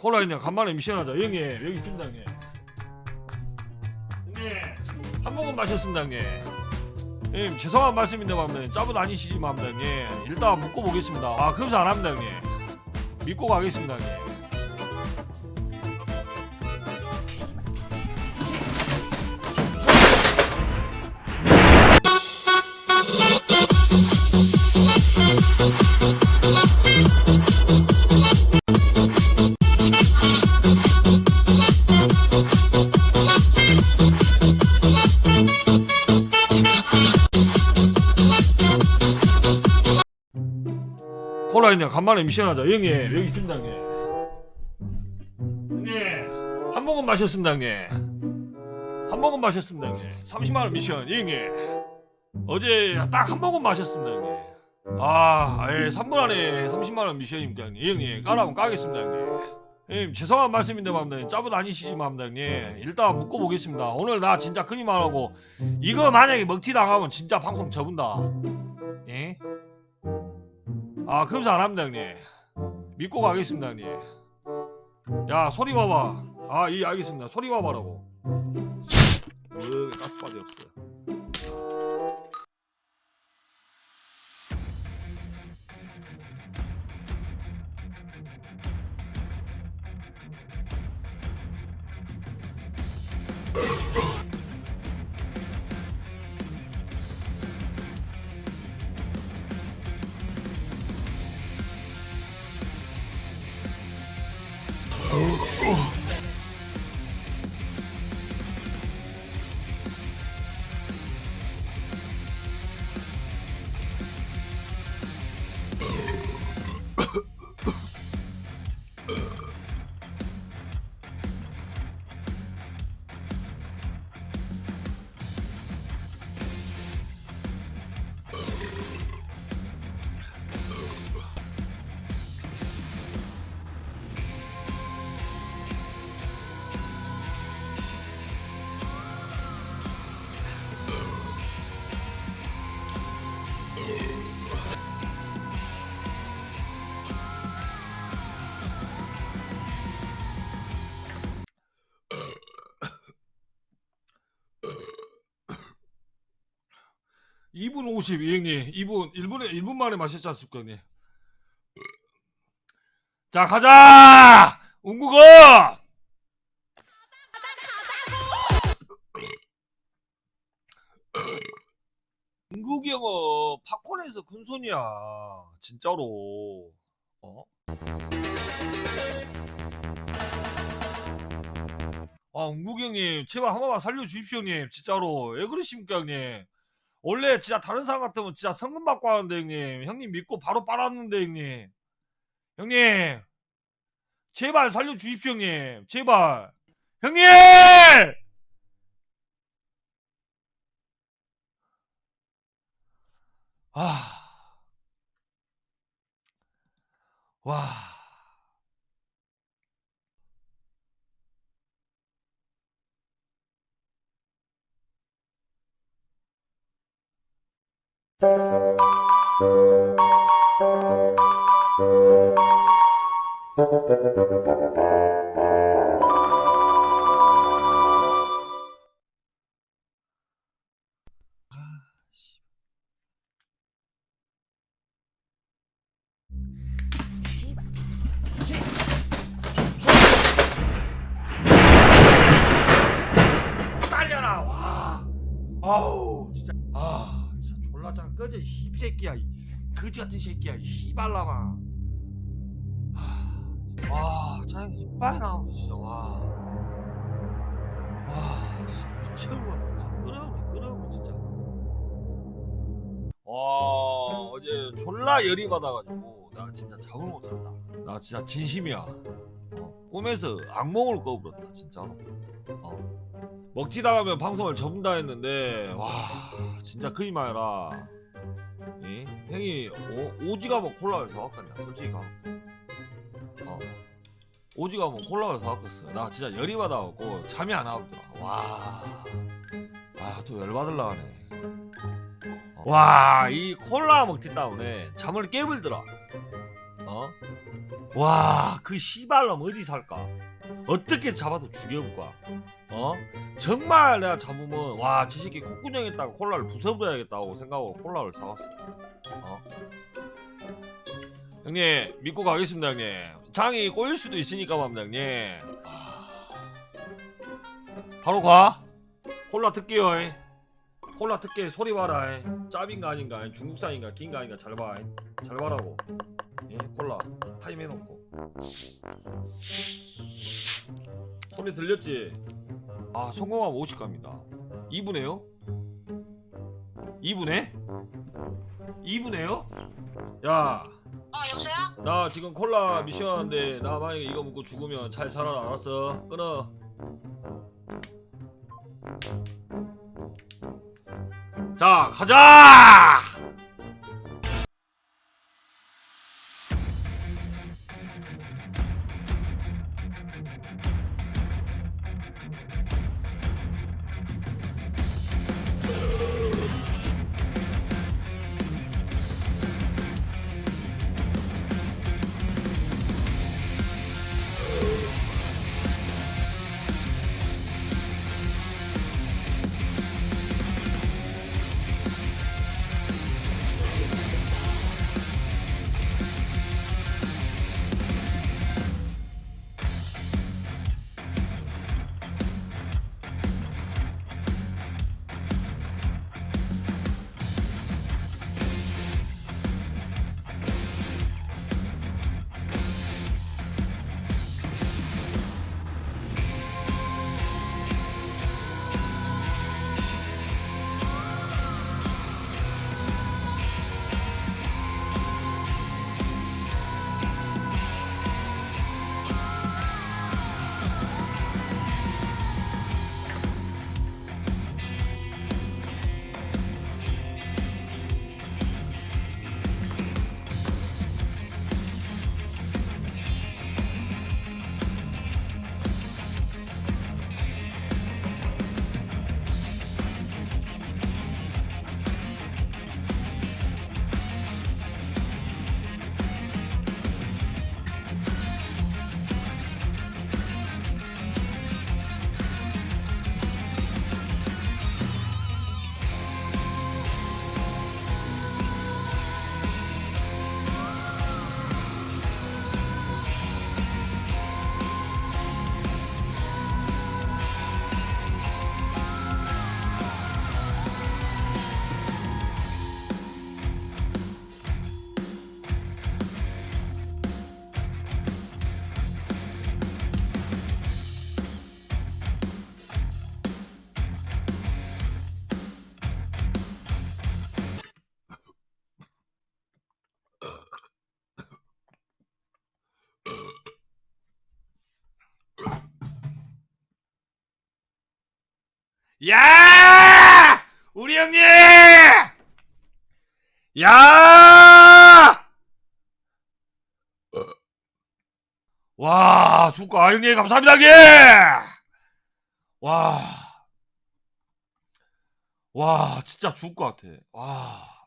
콜라 있네 간만에 미션하자. 형님 여기 있습니다 형님. 형님 한 모금 마셨습니다 형님. 형님 죄송한 말씀인데 맙니다 짜부 아니시지 맙니다 형님. 일단 묻고 보겠습니다. 아 그럼 안 합니다 형님. 믿고 가겠습니다 형님 있네 간만에 미션하자. 형님 여기 있습니다 형님. 형님 한 모금 마셨습니다 형님. 한 모금 마셨습니다 형님. 30만원 미션 형님. 어제 딱 한 모금 마셨습니다 형님. 아 예, 3분 안에 30만원 미션입니다 형님. 형님 까라면 까겠습니다 형님. 형님 죄송한 말씀인데 맙니다 짜분 아니시지 맙니다 형님. 일단 묻고 보겠습니다. 오늘 나 진짜 큰일 말하고 이거 만약에 먹튀 당하면 진짜 방송 접은다. 예? 아 금사 안 합니다 형님. 믿고 가겠습니다 형님. 야 소리 봐봐. 아이 알겠습니다. 소리 봐봐라고. 으 가스바디 없어 이분 50 형님 이분 1분에 1분 만에 마셨지 않습니까 형님? 자 가자! 웅구거 웅국이 형은 팝콘에서 큰손이야 진짜로. 어? 아 웅국이 형님 제발 한 번만 살려주십시오 형님 진짜로. 왜 그러십니까 형님 원래 진짜 다른 사람 같으면 진짜 성금 받고 하는데 형님. 형님 믿고 바로 빨았는데 형님. 형님! 제발 살려주십시오 형님. 제발. 형님! 아, 와. 딸려라 와. 아우 꺼져 이 힙새끼야 이. 거지 같은 새끼야 이 씨발라마. 와짱 이빨 나오네 진짜 와와 미쳐버려 진짜. 끄러우네 끄러워 진짜. 와 어제 졸라 열이 받아가지고 나 진짜 잠을 못 잤다. 나 진짜 진심이야. 어, 꿈에서 악몽을 꿔버렸다 진짜로. 어. 먹지다 가면 방송을 접는다 했는데 와 진짜 큰일 말라 이? 형이 오, 오지가 뭐 콜라를 사왔겠냐 솔직히 가 어. 오지가 뭐 콜라를 사왔겠어 나 진짜 열이 받아갖고 잠이 안 와더라 와아또 열받을라 하네 와 이 콜라 먹지 때문에 잠을 깨물더라 어? 와, 그 씨발놈 어디 살까? 어떻게 잡아서 죽여볼까? 어? 정말 내가 잡으면 와, 저 새끼 콧구멍에다가 콜라를 부숴버려야겠다고 생각하고 콜라를 사왔어. 어? 형님, 믿고 가겠습니다, 형님. 장이 꼬일 수도 있으니까 맙니다, 형님. 아. 바로 가. 콜라 특기요. 이. 콜라 특기 소리 봐라. 이. 짭인가 아닌가, 이. 중국산인가, 긴가 아닌가 잘 봐. 이. 잘 봐라고. 예, 콜라 타임 해놓고 소리 들렸지? 아 성공하면 50 갑니다 2분에요? 2분에? 2분에요? 야, 어 여보세요? 나 지금 콜라 미션 하는데 나 만약에 이거 먹고 죽으면 잘 살아라 알았어? 끊어 자 가자! 야! 우리 형님! 야! 와, 죽고 아 형님 감사합니다, 형님! 와. 와, 진짜 죽을 것 같아. 와.